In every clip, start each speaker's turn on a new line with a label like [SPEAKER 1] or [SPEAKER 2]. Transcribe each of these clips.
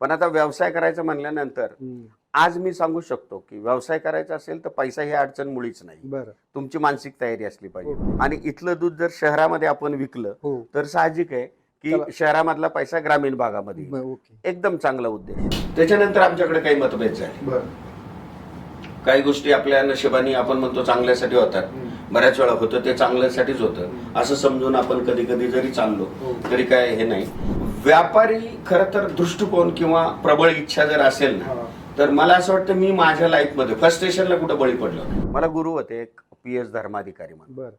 [SPEAKER 1] पण आता व्यवसाय करायचं म्हणल्यानंतर. आज मी सांगू शकतो की व्यवसाय करायचा असेल तर पैसा ही अडचण मुळीच नाही. तुमची मानसिक तयारी असली पाहिजे. आणि इथलं दूध जर शहरामध्ये आपण विकलं
[SPEAKER 2] हो.
[SPEAKER 1] तर साहजिक आहे की. शहरामधला पैसा ग्रामीण भागामध्ये एकदम चांगला उद्देश. त्याच्यानंतर आमच्याकडे काही मतभेद झाले. काही गोष्टी आपल्या नशिबाने आपण म्हणतो चांगल्यासाठी होतात. बऱ्याच वेळा होतं ते चांगल्यासाठीच होतं. असं समजून आपण कधी कधी जरी चाललो
[SPEAKER 2] हो.
[SPEAKER 1] तरी काय हे नाही. व्यापारी खर तर दृष्टिकोन किंवा प्रबळ इच्छा जर असेल ना. तर मला असं वाटतं मी माझ्या लाईफमध्ये फर्स्ट स्टेशनला कुठं बळी पडलो नाही. मला गुरु होते एक पी एस धर्माधिकारी म्हणून.
[SPEAKER 2] बरं.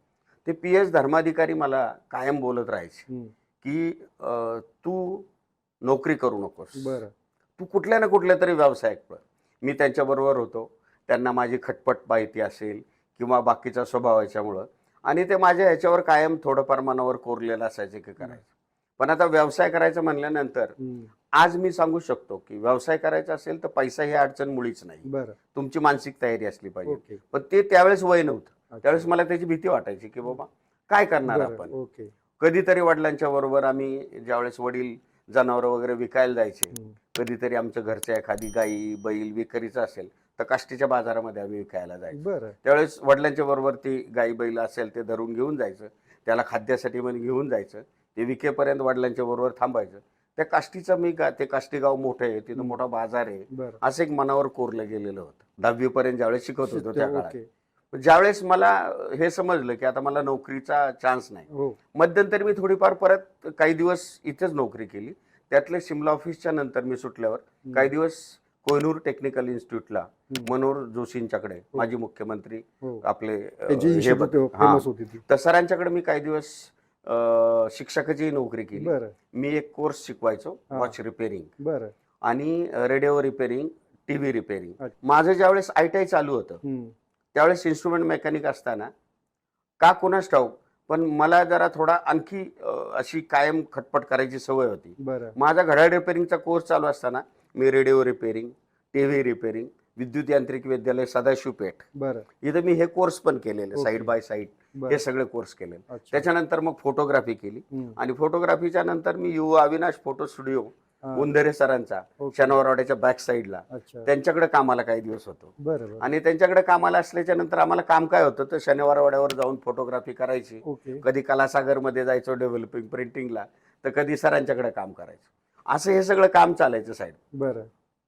[SPEAKER 1] ते पी एस धर्माधिकारी मला कायम बोलत राहायचे. की तू नोकरी करू नकोस.
[SPEAKER 2] बरं.
[SPEAKER 1] तू कुठल्या ना कुठल्या तरी व्यवसायात पड मी त्यांच्याबरोबर होतो. त्यांना माझी खटपट माहिती असेल किंवा बाकीचा स्वभाव याच्यामुळं आणि ते माझ्या ह्याच्यावर कायम थोडंफार मनावर कोरलेलं असायचं की करायचं. पण आता व्यवसाय करायचं म्हणल्यानंतर. आज मी सांगू शकतो की व्यवसाय करायचा असेल तर पैसा ही अडचण मुळीच नाही. तुमची मानसिक तयारी असली पाहिजे. पण ते त्यावेळेस वय नव्हतं. त्यावेळेस मला त्याची भीती वाटायची की बाबा काय करणार आपण? कधीतरी वडिलांच्या बरोबर आम्ही ज्यावेळेस वडील जनावरं वगैरे विकायला जायचे. कधीतरी आमच्या घरच्या एखादी गाई बैल विक्रीचं असेल तर काष्टीच्या बाजारामध्ये आम्ही विकायला जायचो. त्यावेळेस वडिलांच्या बरोबर ती गाई बैल असेल ते धरून घेऊन जायचं. त्याला खाद्यासाठी म्हणून घेऊन जायचं. ते विकेपर्यंत वडिलांच्या बरोबर थांबायचं. त्या काष्टीचं मी गा ते काष्टी गाव मोठं आहे तिथं मोठा बाजार आहे.
[SPEAKER 2] बरं.
[SPEAKER 1] असं एक मनावर कोरलं गेलेलं होतं. दहावीपर्यंत ज्यावेळेस शिकत होतो त्या काळात.
[SPEAKER 2] ओके
[SPEAKER 1] ज्यावेळेस मला हे समजलं की आता मला नोकरीचा चान्स नाही.
[SPEAKER 2] हो.
[SPEAKER 1] मध्यंतरी मी थोडीफार परत काही दिवस इथेच नोकरी केली. त्यातले शिमला ऑफिसच्या नंतर मी सुटल्यावर. काही दिवस कोहिनूर टेक्निकल इन्स्टिट्यूटला
[SPEAKER 2] हम्म.
[SPEAKER 1] मनोहर जोशींच्याकडे माजी मुख्यमंत्री
[SPEAKER 2] हो.
[SPEAKER 1] आपले अ,
[SPEAKER 2] त्यांची
[SPEAKER 1] हे
[SPEAKER 2] इन्स्टिट्यूट
[SPEAKER 1] बघ- हा.
[SPEAKER 2] फेमस होती ती.
[SPEAKER 1] तर सरांच्याकडे मी काही दिवस शिक्षकाची नोकरी केली.
[SPEAKER 2] बरं.
[SPEAKER 1] मी एक कोर्स शिकवायचो
[SPEAKER 2] हा.
[SPEAKER 1] वॉच रिपेअरिंग
[SPEAKER 2] बरं.
[SPEAKER 1] आणि रेडिओ रिपेअरिंग टीव्ही रिपेअरिंग
[SPEAKER 2] अच्छा.
[SPEAKER 1] माझं ज्यावेळेस आय टी आय चालू होतं
[SPEAKER 2] हम्म.
[SPEAKER 1] त्यावेळेस इन्स्ट्रुमेंट मेकॅनिक असताना का कोणास ठाऊक पण मला जरा थोडा आणखी अ, अशी कायम खटपट करायची सवय होती.
[SPEAKER 2] बरं.
[SPEAKER 1] माझा घड्याळ रिपेअरिंगचा कोर्स चालू असताना मी radio repairing T V repairing विद्युत यांत्रिक विद्यालय सदाशिव पेठ
[SPEAKER 2] बरं.
[SPEAKER 1] इथं मी हे कोर्स पण केलेले. साईड बाय साईड हे सगळे कोर्स केलेले. त्याच्यानंतर मग फोटोग्राफी केली. आणि फोटोग्राफीच्या नंतर मी युवा अविनाश फोटो स्टुडिओ. उंदरे सरांचा. शनिवारवाड्याच्या बॅक साईडला त्यांच्याकडे कामाला काही दिवस होतो. आणि त्यांच्याकडे कामाला असल्याच्या नंतर आम्हाला काम काय होतं तर शनिवारवाड्यावर जाऊन फोटोग्राफी करायची. कधी कलासागरमध्ये जायचो डेव्हलपिंग प्रिंटिंगला तर कधी सरांच्याकडे काम करायचं. असं हे सगळं काम चालायचं साहेब.
[SPEAKER 2] बरं.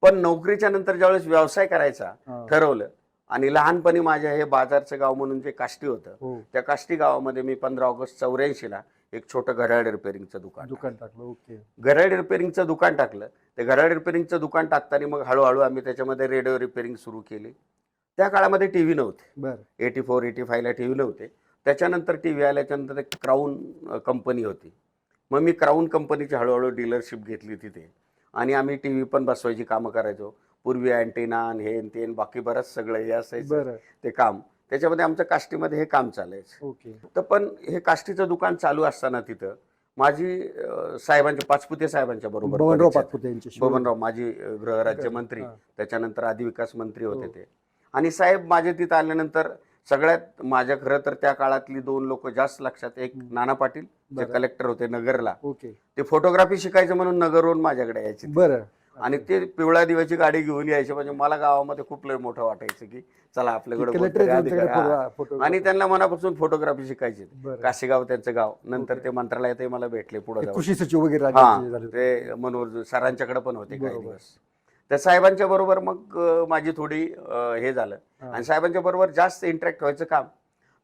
[SPEAKER 1] पण नोकरीच्या नंतर ज्यावेळेस व्यवसाय करायचा. ठरवलं आणि लहानपणी माझ्या हे बाजारचं गाव म्हणून जे काष्टी होतं
[SPEAKER 2] हो.
[SPEAKER 1] त्या काष्टी गावामध्ये मी पंधरा ऑगस्ट चौऱ्याऐंशीला एक छोटं घड्याळ रिपेअरिंगचं दुकान
[SPEAKER 2] दुकान टाकलं. ओके.
[SPEAKER 1] घड्याळ रिपेअरिंगचं दुकान टाकलं. ते घड्याळ रिपेअरिंगचं दुकान टाकताना मग हळूहळू आम्ही त्याच्यामध्ये रेडिओ रिपेअरिंग सुरू केली. त्या काळामध्ये टी व्ही नव्हते एटी फोर एटी फायला टी व्ही नव्हते. त्याच्यानंतर टी व्ही आल्याच्यानंतर क्राऊन कंपनी होती. मग मी क्राऊन कंपनीची हळूहळू डीलरशिप घेतली तिथे. आणि आम्ही टी व्ही पण बसवायची कामं करायचो. पूर्वी अँटेना हे न ते न बाकी बरंच सगळं हे असायचं. ते काम. त्याच्यामध्ये आमचं काष्टीमध्ये हे काम चालायचं.
[SPEAKER 2] ओके.
[SPEAKER 1] तर पण हे काष्टीचं दुकान चालू असताना तिथं माझी साहेबांच्या पाचपुते साहेबांच्या बरोबर
[SPEAKER 2] बबनराव पाचपुते यांच्याशी
[SPEAKER 1] बबनराव अं, गृहराज्यमंत्री. त्याच्यानंतर आदिविकास मंत्री होते
[SPEAKER 2] हो.
[SPEAKER 1] ते. आणि साहेब माझे तिथं आल्यानंतर सगळ्यात माझ्या खरं तर त्या काळातली दोन लोक जास्त लक्षात एक. नाना पाटील जे. कलेक्टर होते नगरला
[SPEAKER 2] ओके.
[SPEAKER 1] ते फोटोग्राफी शिकायचं म्हणून नगरवरून माझ्याकडे यायचे
[SPEAKER 2] बरं.
[SPEAKER 1] आणि ते पिवळ्या दिव्याची गाडी घेऊन यायचे म्हणजे मला गावामध्ये खूप लय मोठं वाटायचं की चला आपल्याकडे आणि त्यांना मनापासून फोटोग्राफी शिकायची काशीगाव त्यांचं गाव. नंतर. ते मंत्रालयातही मला भेटले पुढे
[SPEAKER 2] कृषी सचिव वगैरे.
[SPEAKER 1] ते मनोहर सरांच्याकडे पण होते काही. दिवस. त्या साहेबांच्या बरोबर मग माझी थोडी हे झालं. आणि साहेबांच्या बरोबर जास्त इंटरॅक्ट व्हायचं काम.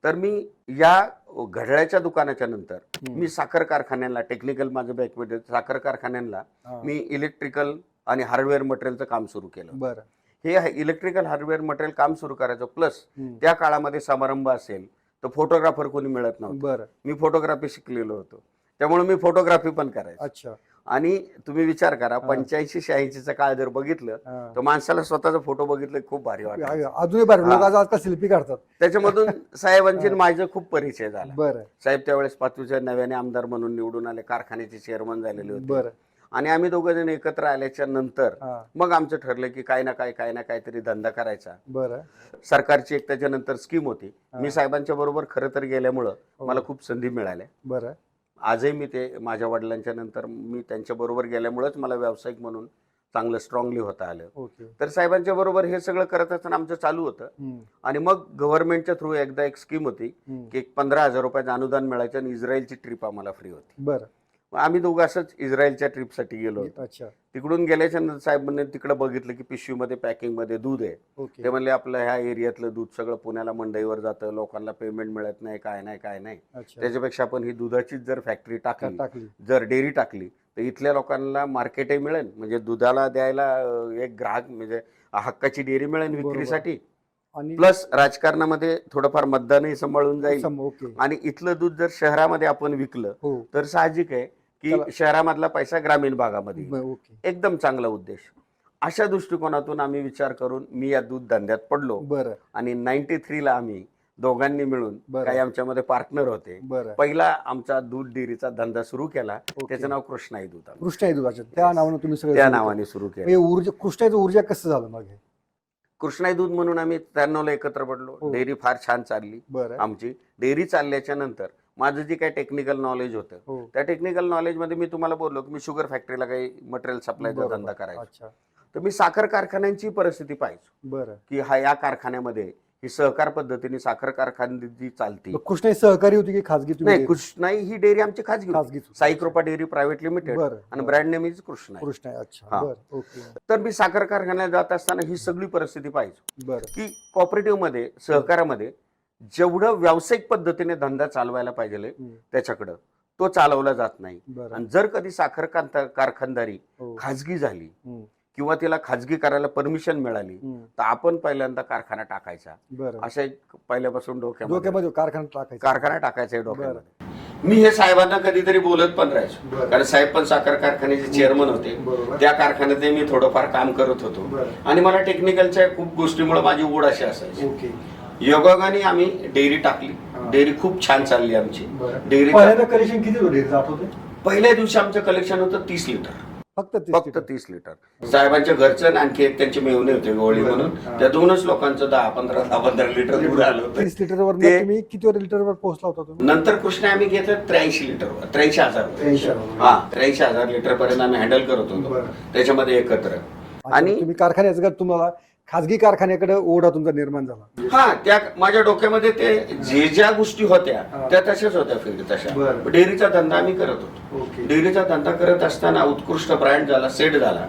[SPEAKER 1] तर मी या घड्याळ्याच्या दुकानाच्या नंतर. मी साखर कारखान्यांना टेक्निकल माझं बॅकमध्ये साखर कारखान्यांना. मी इलेक्ट्रिकल आणि हार्डवेअर मटेरियलचं काम सुरू केलं.
[SPEAKER 2] बरं.
[SPEAKER 1] हे इलेक्ट्रिकल हार्डवेअर मटेरियल काम सुरू करायचं. प्लस. त्या काळामध्ये समारंभ असेल तर फोटोग्राफर कोणी मिळत नव्हतं.
[SPEAKER 2] बरं.
[SPEAKER 1] मी फोटोग्राफी शिकलेलो होतो. त्यामुळे मी फोटोग्राफी पण करायचो.
[SPEAKER 2] अच्छा.
[SPEAKER 1] आणि तुम्ही विचार करा. पंच्याऐंशी शहाऐंशीचा काळ जर बघितलं. तर माणसाला स्वतःचा फोटो बघितलं खूप भारी वाटत
[SPEAKER 2] अजूनही बरं. लोक आज आजकाल सेल्फी काढतात.
[SPEAKER 1] त्याच्यामधून साहेबांची. माझा खूप परिचय झाला.
[SPEAKER 2] बरं.
[SPEAKER 1] साहेब त्यावेळेस पाचवीच्या नव्याने आमदार म्हणून निवडून आले कारखान्याचे चेअरमन झालेले होते.
[SPEAKER 2] बरं.
[SPEAKER 1] आणि आम्ही दोघं जण एकत्र
[SPEAKER 2] आल्याच्यानंतर
[SPEAKER 1] मग आमचं ठरलं की काय ना काय काय ना काहीतरी धंदा करायचा.
[SPEAKER 2] बरं.
[SPEAKER 1] सरकारची एक त्याच्यानंतर स्कीम होती. मी साहेबांच्या बरोबर खरं तर गेल्यामुळं
[SPEAKER 2] हो.
[SPEAKER 1] मला खूप संधी मिळाल्या.
[SPEAKER 2] बरं.
[SPEAKER 1] आजही मी ते माझ्या वडिलांच्या नंतर मी त्यांच्या बरोबर गेल्यामुळेच मला व्यावसायिक म्हणून चांगलं स्ट्रॉंगली होता आलं.
[SPEAKER 2] ओके.
[SPEAKER 1] तर साहेबांच्या बरोबर हे सगळं करत असताना आमचं चालू होतं.
[SPEAKER 2] हम्म,
[SPEAKER 1] आणि मग गव्हर्नमेंटच्या थ्रू एकदा एक स्कीम होती
[SPEAKER 2] हम्म.
[SPEAKER 1] की एक पंधरा हजार रुपयाचं अनुदान मिळायचं आणि इस्रायलची ट्रिप आम्हाला फ्री होती.
[SPEAKER 2] बरं.
[SPEAKER 1] आम्ही दोघं असंच इस्रायलच्या ट्रिपसाठी गेलो होतो. तिकडून गेल्याच्यानंतर साहेबांनी तिकडे बघितलं की पिशवीमध्ये पॅकिंगमध्ये दूध आहे. ते म्हणले आपलं ह्या एरियातलं दूध सगळं पुण्याला मंडईवर जातं लोकांना पेमेंट मिळत नाही काय नाही काय नाही. त्याच्यापेक्षा आपण ही दुधाचीच जर फॅक्टरी टाकली जर डेअरी टाकली तर इथल्या लोकांना मार्केटही मिळेल. म्हणजे दुधाला द्यायला एक ग्राहक म्हणजे हक्काची डेअरी मिळेल. विक्रीसाठी.
[SPEAKER 2] आणि
[SPEAKER 1] प्लस राजकारणामध्ये थोडंफार मतदानही सांभाळून जाईल. आणि इथलं दूध जर शहरामध्ये आपण विकलं
[SPEAKER 2] हो.
[SPEAKER 1] तर साहजिक आहे. की शहरामधला पैसा ग्रामीण भागामध्ये
[SPEAKER 2] ओके.
[SPEAKER 1] एकदम चांगला उद्देश. अशा दृष्टिकोनातून आम्ही विचार करून मी या दूध धंद्यात पडलो.
[SPEAKER 2] बरं.
[SPEAKER 1] आणि नाईन्टी थ्रीला आम्ही दोघांनी मिळून. काही आमच्यामध्ये पार्टनर होते. पहिला आमचा दूध डेअरीचा धंदा सुरू केला. त्याचं नाव कृष्णाई दूध.
[SPEAKER 2] कृष्णाई दुधाचे त्या नावानं तुम्ही सगळं
[SPEAKER 1] त्या. नावाने सुरू केलं.
[SPEAKER 2] ऊर्जा कृष्णाईचं ऊर्जा कसं झालं मग
[SPEAKER 1] कृष्णाई दूध म्हणून आम्ही त्र्याण्णवला एकत्र पडलो.
[SPEAKER 2] हो.
[SPEAKER 1] डेअरी फार छान चालली.
[SPEAKER 2] बरं.
[SPEAKER 1] आमची डेअरी चालल्याच्या नंतर माझं जे काही टेक्निकल नॉलेज होतं
[SPEAKER 2] हो.
[SPEAKER 1] त्या टेक्निकल नॉलेजमध्ये मी तुम्हाला बोललो की मी शुगर फॅक्टरीला काही मटेरियल सप्लायचा. धंदा करायचा. तर मी साखर कारखान्यांची परिस्थिती पाहिजे
[SPEAKER 2] बरं.
[SPEAKER 1] की हा या कारखान्यामध्ये ही सहकार पद्धतीने साखर कारखाने जी चालती.
[SPEAKER 2] कृष्णाई सहकारी होती की खाजगी
[SPEAKER 1] नाही कृष्णाई ही डेअरी आमची खाजगी.
[SPEAKER 2] खाजगी
[SPEAKER 1] साई कृपा डेअरी प्रायव्हेट लिमिटेड आणि
[SPEAKER 2] बरं.
[SPEAKER 1] Brand name is Krishna.
[SPEAKER 2] अच्छा. ओके.
[SPEAKER 1] तर मी साखर कारखान्यात जात असताना ही सगळी परिस्थिती पाहिजे की cooperative मध्ये सहकारामध्ये जेवढं व्यावसायिक पद्धतीने धंदा चालवायला पाहिजे त्याच्याकडं तो चालवला जात नाही. आणि जर कधी साखर कारखा- कारखानदारी
[SPEAKER 2] हो.
[SPEAKER 1] खाजगी झाली किंवा तिला खाजगी करायला परमिशन मिळाली तर आपण पहिल्यांदा कारखाना टाकायचा. एक पहिल्यापासून डोक्यामध्ये.
[SPEAKER 2] कारखाना टाकायचा.
[SPEAKER 1] कारखाना टाकायचा आहे डोक्यामध्ये. मी हे साहेबांना कधीतरी बोलत पण राहायचो. कारण साहेब पण साखर कारखान्याचे चेअरमन होते. त्या कारखान्यात मी थोडंफार काम करत होतो. आणि मला टेक्निकलच्या खूप गोष्टीमुळे माझी ओढ अशी असायची. योगाने आम्ही डेअरी टाकली. डेअरी खूप छान चालली आमची. डेअरी
[SPEAKER 2] कलेक्शन किती होते जात होते?
[SPEAKER 1] पहिल्या दिवशी आमचं कलेक्शन होतं तीस लिटर.
[SPEAKER 2] फक्त तीस
[SPEAKER 1] फक्त
[SPEAKER 2] लिटर.
[SPEAKER 1] तीस लिटर. साहेबांच्या घरचं आणि आणखी एक त्यांचे मेवणे होते
[SPEAKER 2] बरं.
[SPEAKER 1] म्हणून. त्या दोनच लोकांचं दहा पंधरा दहा पंधरा लिटर दूध आलं होतं.
[SPEAKER 2] तीस लिटरवर तुम्ही किती लिटरवर पोहोचला होता
[SPEAKER 1] नंतर कृष्ण आम्ही घेतलं त्र्याऐंशी लिटरवर त्र्याऐंशी हजार. हा त्र्याऐंशी हजार लिटर पर्यंत आम्ही हँडल करत होतो. त्याच्यामध्ये एकत्र. आणि-
[SPEAKER 2] कारखान्याचं तुम्हाला खाजगी कारखान्याकडे ओढा तुमचा निर्माण झाला.
[SPEAKER 1] हा त्या माझ्या डोक्यामध्ये ते जे ज्या गोष्टी होत्या. त्या तशाच होत्या फील्ड तशा.
[SPEAKER 2] बरं.
[SPEAKER 1] डेअरीचा धंदा आम्ही करत होतो.
[SPEAKER 2] ओके.
[SPEAKER 1] डेअरीचा धंदा करत असताना उत्कृष्ट ब्रँड झाला सेट झाला.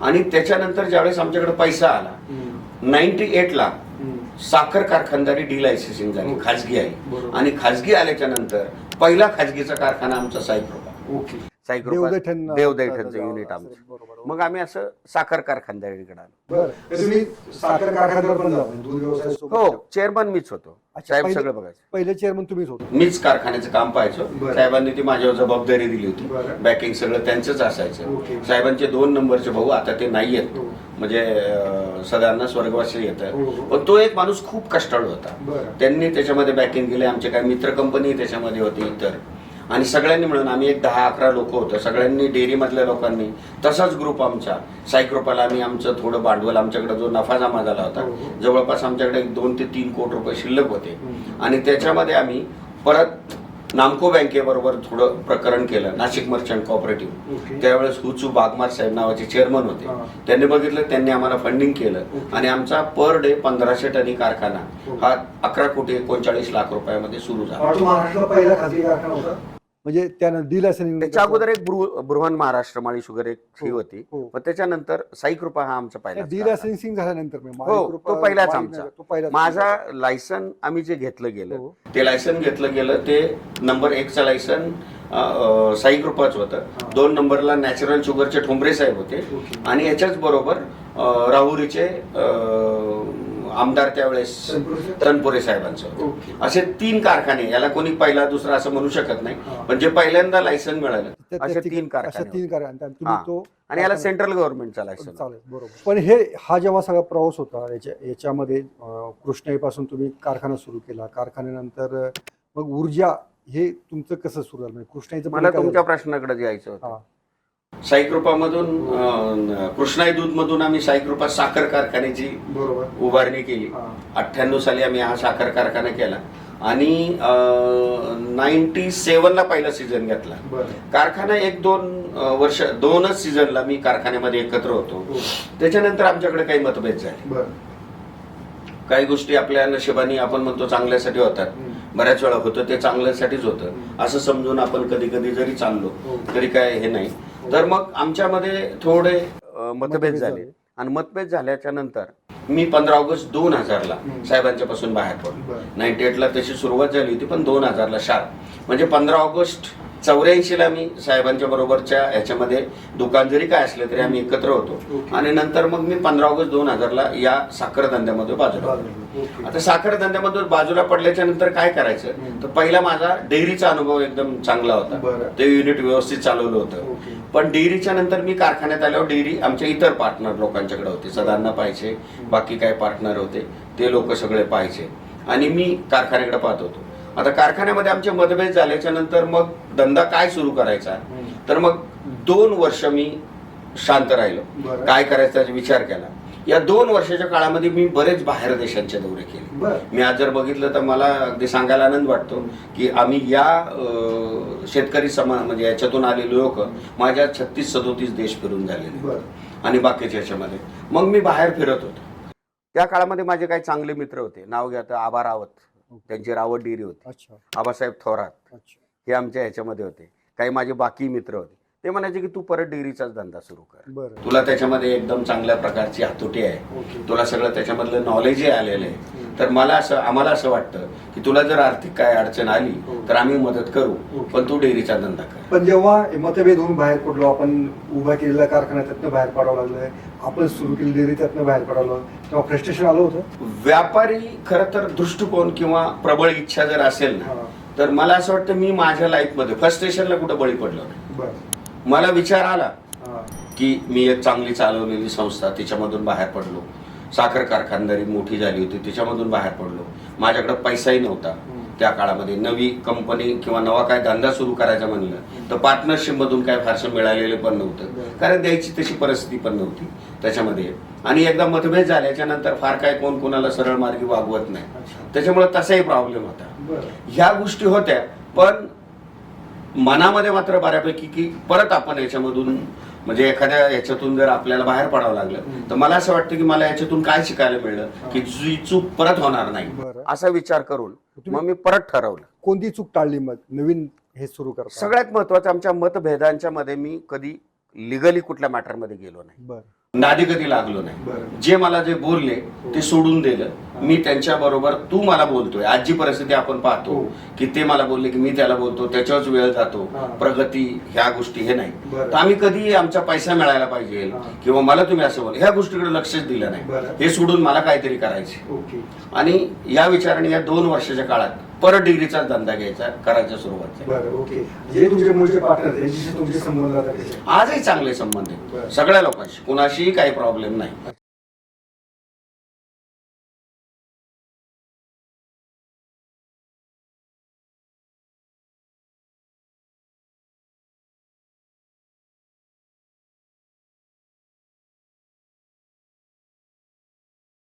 [SPEAKER 1] आणि त्याच्यानंतर ज्यावेळेस आमच्याकडे पैसा आला नाईन्टी एटला साखर कारखानदारी डी लायसेन्सिंग झाली. खाजगी आली
[SPEAKER 2] बरोबर.
[SPEAKER 1] आणि खाजगी आल्याच्यानंतर पहिला खाजगीचा कारखाना आमचा साईकृपा
[SPEAKER 2] ओके.
[SPEAKER 1] साईकृपा
[SPEAKER 2] देवदैठण
[SPEAKER 1] देवदैठणचं युनिट आमचं. मग आम्ही असं साखर कारखानदारीकडे आलो.
[SPEAKER 2] साखर व्यवसाय
[SPEAKER 1] हो चेअरमन मीच होतो.
[SPEAKER 2] अच्छा,
[SPEAKER 1] साहेब सगळं बघायचं.
[SPEAKER 2] पहिले चेअरमन तुम्हीच होतो.
[SPEAKER 1] मीच कारखान्याचं काम पाहायचो. साहेबांनी ती माझ्यावर जबाबदारी दिली होती. बॅकिंग सगळं त्यांचंच असायचं. साहेबांचे दोन नंबरचे भाऊ आता ते नाही आहेत.
[SPEAKER 2] हो.
[SPEAKER 1] म्हणजे सदांना स्वर्गवासी येत
[SPEAKER 2] हो, हो.
[SPEAKER 1] पण तो एक माणूस खूप कष्टाळू होता. त्यांनी त्याच्यामध्ये बॅकिंग केली. आमचे काही मित्र कंपनी त्याच्यामध्ये होती इतर. आणि सगळ्यांनी मिळून आम्ही एक दहा अकरा लोक होतो सगळ्यांनी डेअरीमधल्या लोकांनी तसाच ग्रुप आमचा सायक्रोपाला आम्ही आमचं थोडं भांडवल आमच्याकडे जो नफा जमा झाला होता
[SPEAKER 2] हो, हो.
[SPEAKER 1] जवळपास आमच्याकडे एक दोन ते तीन कोटी रुपये शिल्लक होते. आणि त्याच्यामध्ये आम्ही परत नामको बँकेबरोबर थोडं प्रकरण केलं नाशिक मर्चंट कॉपरेटिव्ह. त्यावेळेस हुचू बागमार साहेब नावाचे चेअरमन होते. त्यांनी बघितलं त्यांनी आम्हाला फंडिंग केलं. आणि आमचा पर डे पंधराशे टनी कारखाना
[SPEAKER 2] हो.
[SPEAKER 1] हा अकरा कोटी एकोणचाळीस लाख रुपयामध्ये सुरू झाला
[SPEAKER 2] म्हणजे त्यानं लायसनिंग
[SPEAKER 1] त्याच्या अगोदर एक बृह- बृहन महाराष्ट्र माळी शुगर एक ही
[SPEAKER 2] हो,
[SPEAKER 1] होती
[SPEAKER 2] हो.
[SPEAKER 1] पण त्याच्यानंतर साई कृपा हा आमचा पहिला
[SPEAKER 2] डी लायसन्सिंग झाल्यानंतर मी
[SPEAKER 1] हो, तो पहिलाच आमचा.
[SPEAKER 2] तो पहिलाच
[SPEAKER 1] माझा लायसन आम्ही जे घेतलं गेलं
[SPEAKER 2] हो.
[SPEAKER 1] ते लायसन घेतलं गेलं ते नंबर एकचं लायसन साई कृपाच होतं
[SPEAKER 2] हा.
[SPEAKER 1] दोन नंबरला नॅचरल शुगरचे ठोंबरे साहेब होते
[SPEAKER 2] ओके.
[SPEAKER 1] आणि याच्याच बरोबर अं, राहुरीचे अं, आमदार त्यावेळेस? तनपुरे साहेबांचं. असे तीन कारखाने याला कोणी पहिला दुसरा असं म्हणू शकत नाही. पण जे पहिल्यांदा लायसन मिळालं असे तीन कारखाने
[SPEAKER 2] आणि तुम्ही. तो
[SPEAKER 1] आणि याला सेंट्रल गव्हर्नमेंटचा लायसन
[SPEAKER 2] चालेल बरोबर पण हे हा जेव्हा सगळा प्रवास होता याच्या याच्यामध्ये अं, कृष्णाईपासून तुम्ही कारखाना सुरू केला कारखान्यानंतर मग ऊर्जा हे तुमचं कसं सुरू झालं म्हणजे कृष्णाईचं
[SPEAKER 1] मला तुमच्या? प्रश्नाकडे यायचं होतं साईकृपामधून कृष्णाई दूध मधून आम्ही साईकृपा साखर कारखान्याची
[SPEAKER 2] बरोबर.
[SPEAKER 1] उभारणी केली. अठ्ठ्याण्णव साली आम्ही हा साखर कारखाना केला. आणि नाईन्टी सेवनला पहिला सीझन घेतला. कारखाना एक दोन वर्ष दोनच सीझनला मी कारखान्यामध्ये एकत्र होतो.
[SPEAKER 2] हो.
[SPEAKER 1] त्याच्यानंतर आमच्याकडे काही मतभेद झाले. काही गोष्टी आपल्या नशिबाने आपण म्हणतो चांगल्यासाठी होतात. बऱ्याच वेळा होतं ते चांगल्यासाठीच होतं. असं समजून आपण कधी कधी जरी चाललो
[SPEAKER 2] हो.
[SPEAKER 1] तरी काय हे नाही. तर मग आमच्यामध्ये थोडे मतभेद झाले. आणि मतभेद झाल्याच्यानंतर मी पंधरा ऑगस्ट दोन हजारला. साहेबांच्या पासून बाहेर पडलो नाईन्टी एटला तशी सुरुवात झाली होती पण दोन हजारला शार्प म्हणजे पंधरा ऑगस्ट चौऱ्याऐंशीला मी साहेबांच्या बरोबरच्या ह्याच्यामध्ये दुकान जरी काय असलं तरी आम्ही एकत्र होतो. आणि नंतर मग मी पंधरा ऑगस्ट दोन हजारला या साखर धंद्यामध्ये बाजूला. आता साखर धंद्यामधून बाजूला पडल्याच्या नंतर काय करायचं. तर पहिला माझा डेअरीचा अनुभव एकदम चांगला होता. ते युनिट व्यवस्थित चालवलं होतं. पण डेअरीच्या नंतर मी कारखान्यात आल्यावर डेअरी आमच्या इतर पार्टनर लोकांच्याकडे होते. सदांना पाहिजे बाकी काय पार्टनर होते ते लोक सगळे पाहिजे आणि मी कारखान्याकडे पाहत होतो. आता कारखान्यामध्ये आमचे मतभेद झाल्याच्यानंतर मग धंदा काय सुरू करायचा. तर मग दोन वर्ष मी शांत राहिलो. काय करायचा याचा विचार केला. या दोन वर्षाच्या काळामध्ये मी बरेच बाहेर देशांचे दौरे केले. मी आज जर बघितलं तर मला अगदी सांगायला आनंद वाटतो की आम्ही या शेतकरी समाज म्हणजे याच्यातून आलेले लोक माझ्या छत्तीस सदोतीस देश फिरून झालेले. आणि बाकीच्या याच्यामध्ये. मग मी बाहेर फिरत होतो. त्या काळामध्ये माझे काही चांगले मित्र होते. नाव घ्या तर आबा रावत. त्यांची रावत डेअरी होती. आबासाहेब थोरात. हे आमच्या ह्याच्यामध्ये होते. काही माझे बाकी मित्र होते. ते म्हणायचे की तू परत डेअरीचाच धंदा सुरू कर.
[SPEAKER 2] बरं.
[SPEAKER 1] तुला त्याच्यामध्ये एकदम चांगल्या प्रकारची हातोटी आहे. तुला सगळं त्याच्यामधलं नॉलेजही आलेलं आहे. तर मला असं आम्हाला असं वाटतं की तुला जर आर्थिक काय अडचण आली
[SPEAKER 2] हो.
[SPEAKER 1] तर आम्ही मदत करू. पण तू डेअरीचा धंदा कर.
[SPEAKER 2] पण जेव्हा मतभेद होऊन बाहेर पडलो आपण उभा केलेला कारखाना त्यातनं बाहेर पडावं लागलं आपण सुरू केली डेअरी त्यातनं बाहेर पडावं तेव्हा फ्रस्ट्रेशन आलं होतं?
[SPEAKER 1] व्यापारी खरं तर दृष्टिकोन किंवा प्रबळ इच्छा जर असेल ना. तर मला असं वाटतं मी माझ्या लाईफमध्ये फर्स्ट स्टेशनला कुठं बळी पडलो नाही.
[SPEAKER 2] बरं.
[SPEAKER 1] मला विचार आला. की मी एक चांगली चालवलेली संस्था तिच्यामधून बाहेर पडलो. साखर कारखानदारी मोठी झाली होती तिच्यामधून बाहेर पडलो. माझ्याकडे पैसाही नव्हता. त्या काळामध्ये नवी कंपनी किंवा नवा काय धंदा सुरू करायचा म्हणलं तर पार्टनरशिप मधून काय फारसं मिळालेलं पण नव्हतं. कारण द्यायची तशी परिस्थिती पण नव्हती त्याच्यामध्ये. आणि एकदा मतभेद झाल्याच्यानंतर फार काय कोण कोणाला सरळ मार्गी वागवत नाही. त्याच्यामुळे तसाही प्रॉब्लेम होता. ह्या गोष्टी होत्या पण मनामध्ये मात्र बऱ्यापैकी की परत आपण याच्यामधून म्हणजे एखाद्या याच्यातून जर आपल्याला बाहेर पडावं लागलं. तर मला असं वाटतं की मला याच्यातून काय शिकायला मिळलं की जी चूक परत होणार नाही. असा विचार करून मग मी परत ठरवलं.
[SPEAKER 2] कोणती चूक टाळली मग? नवीन हे सुरू करता
[SPEAKER 1] सगळ्यात महत्वाचं आमच्या मतभेदांच्या मध्ये मी कधी लिगली कुठल्या मॅटरमध्ये गेलो नाही.
[SPEAKER 2] बरं.
[SPEAKER 1] नादी कधी लागलो नाही. जे मला जे बोलले ते सोडून दिलं. मी त्यांच्या बरोबर तू मला बोलतोय. आजची परिस्थिती आपण पाहतो
[SPEAKER 2] हो.
[SPEAKER 1] की ते मला बोलले की मी त्याला बोलतो त्याच्यावरच वेळ जातो.
[SPEAKER 2] हा.
[SPEAKER 1] प्रगती ह्या गोष्टी हे नाही. तर आम्ही कधी आमचा पैसा मिळायला पाहिजे.
[SPEAKER 2] हा.
[SPEAKER 1] किंवा मला तुम्ही असं बोल ह्या गोष्टीकडे लक्षच दिलं नाही. हे सोडून मला काहीतरी करायचे आणि या विचाराने या दोन वर्षाच्या काळात परत डिग्रीचा धंदा घ्यायचा करायचा सुरुवात झाली.
[SPEAKER 2] बरं ओके. जे तुमचे मूळचे पार्टनर यांच्याशी तुमचे संबंध राहतात कसे?
[SPEAKER 1] आजही चांगले संबंध
[SPEAKER 2] बरं.
[SPEAKER 1] आहेत सगळ्या लोकांशी. कुणाशीही काही प्रॉब्लेम नाही.